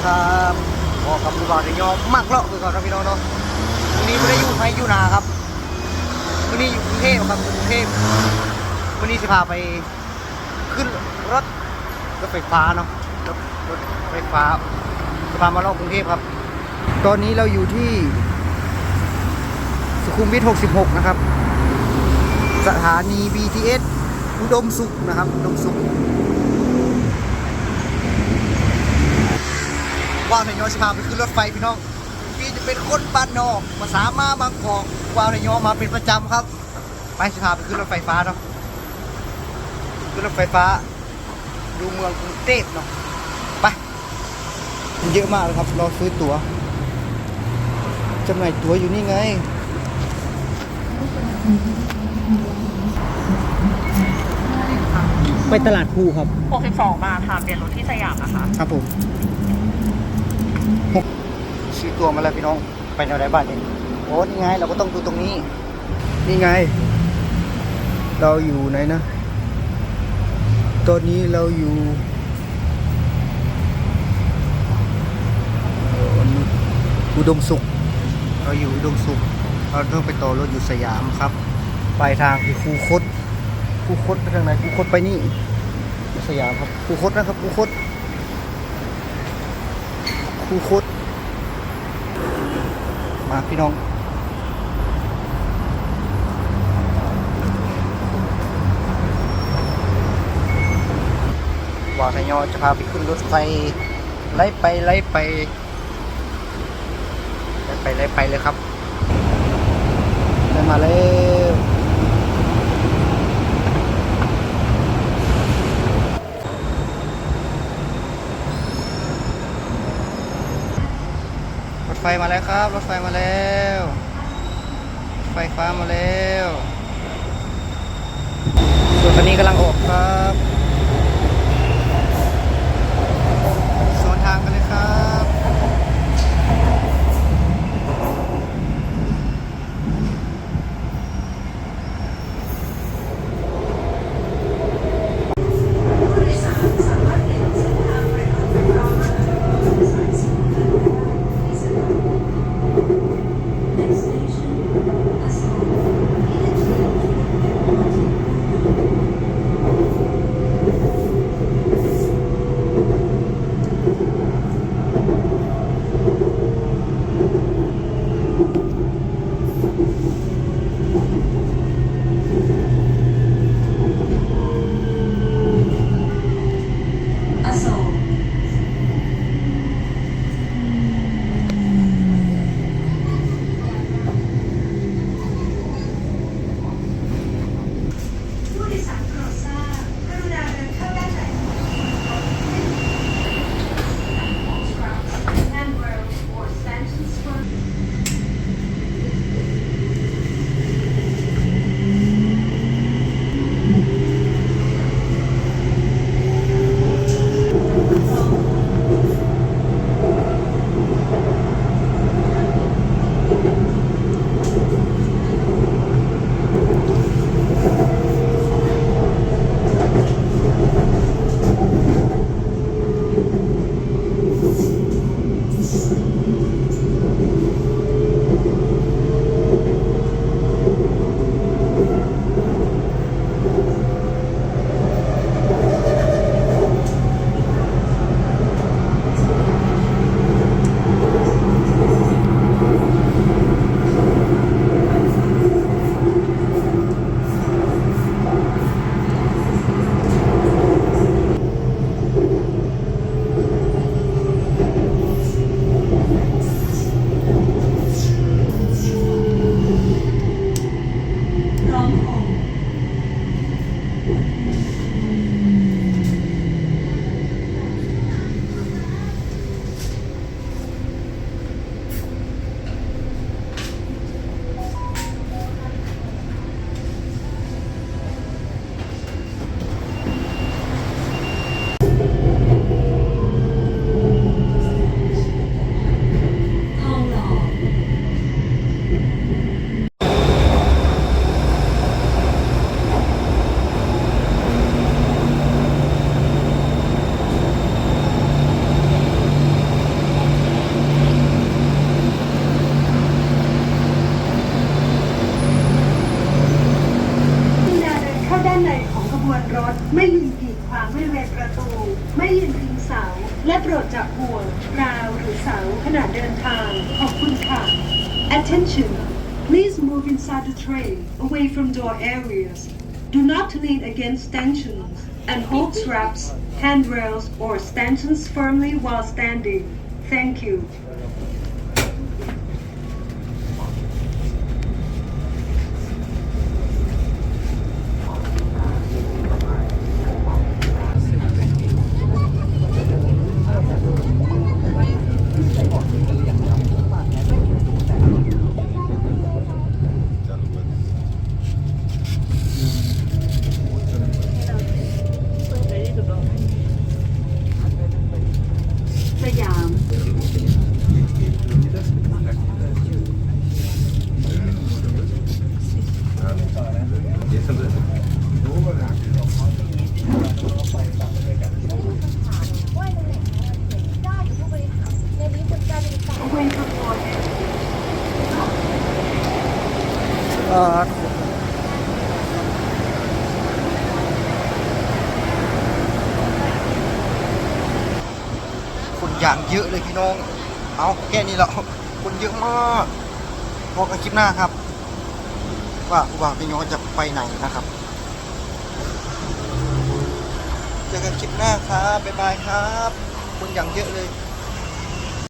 ไปก่อนครับพี่น้องเนาะวันนี้ไม่ได้อยู่ไทยอยู่นาครับวันนี้อยู่กรุงเทพครับกรุงเทพวันนี้จะพาไปขึ้นรถรถไฟฟ้าเนาะรถรถไฟฟ้าจะพามาเลอกกรุงเทพครับ ตอนนี้เราอยู่ที่สุขุมวิท 66 นะครับ สถานี BTS อุดมสุขนะครับอุดมสุข ว่าวไทยยอสิพาไปขึ้นรถไฟพี่น้องพี่จะเป็นคนบ้านนอกมาสามารถบางกอกว่าวไทยยอมาเป็นประจำครับ ไปสิพาไปขึ้นรถไฟฟ้าเนาะขึ้นรถไฟฟ้า ดูเมืองกรุงเทพเนาะไปมันเยอะมากเลยครับรอซื้อตั๋วจำหน่ายตั๋วอยู่นี่ไงไปตลาดภูครับ 62บาทค่ะเปลี่ยนรถที่สยามนะคะ ครับผมหกซื้อ ตัวมาแล้วพี่น้องไปแนวไหนบ้านเองโอ้นี่ไง เราก็ต้องดูตรงนี้ นี่ไง เราอยู่ไหนนะ ตอนนี้เราอยู่อุดมสุข เราอยู่อุดมสุข เราต้องไปต่อรถอยู่สยามครับปลายทางคือคูคตคูคตไปทางไหนคูคตไปนี่สยามครับคูคตนะครับคูคตคูคต มาพี่น้องวาทยอจะพาไปขึ้นรถไฟไล่ไปไล่ไปไล่ไปไล่ไปเลยครับได้มาเลยรถ ไฟมาแล้วครับ รถไฟมาแล้ว ไฟฟ้ามาแล้วส่วนคันนี้กำลังออกครับสวนทางกันเลยครับ บริเวณประตู ไม่ยืนพิงเสา และโปรดจับห่วงราวหรือเสาขณะเดินทาง ขอบคุณค่ะ Attention Please move inside the train away from door areas Do not lean against stanchions and hold straps handrails or stanchions firmly while standing Thank you อ่อคนอย่างเยอะเลยพี่น้อง เอาแค่นี้แหละคนเยอะมากพอกันคลิปหน้าครับ ว่าว่าพี่น้องจะไปไหนนะครับเจอกันคลิปหน้าครับบ๊ายบายครับ คนอย่างเยอะเลย